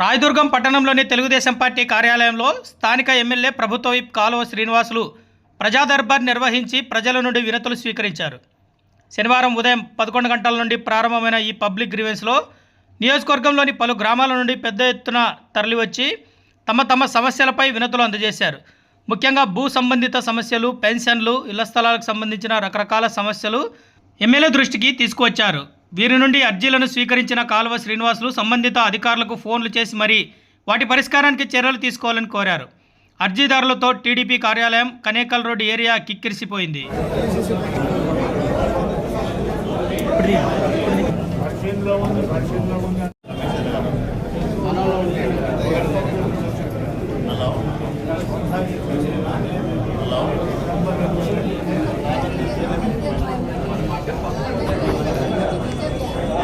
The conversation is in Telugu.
రాయదుర్గం పట్టణంలోని తెలుగుదేశం పార్టీ కార్యాలయంలో స్థానిక ఎమ్మెల్యే ప్రభుత్వ విప్ కాలువ శ్రీనివాసులు ప్రజా దర్బార్ నిర్వహించి ప్రజల నుండి వినతులు స్వీకరించారు. శనివారం ఉదయం పదకొండు గంటల నుండి ప్రారంభమైన ఈ పబ్లిక్ గ్రీవెన్స్లో నియోజకవర్గంలోని పలు గ్రామాల నుండి పెద్ద ఎత్తున తరలివచ్చి తమ తమ సమస్యలపై వినతులు అందజేశారు. ముఖ్యంగా భూ సంబంధిత సమస్యలు పెన్షన్లు ఇళ్ళ స్థలాలకు సంబంధించిన రకరకాల సమస్యలు ఎమ్మెల్యే దృష్టికి తీసుకువచ్చారు. వీరి నుండి అర్జీలను స్వీకరించిన కాలువ శ్రీనివాసులు సంబంధిత అధికారులకు ఫోన్లు చేసి మరీ వాటి పరిష్కారానికి చర్యలు తీసుకోవాలని కోరారు. అర్జీదారులతో టీడీపీ కార్యాలయం కనేకల్ రోడ్ ఏరియా కిక్కిరిసిపోయింది.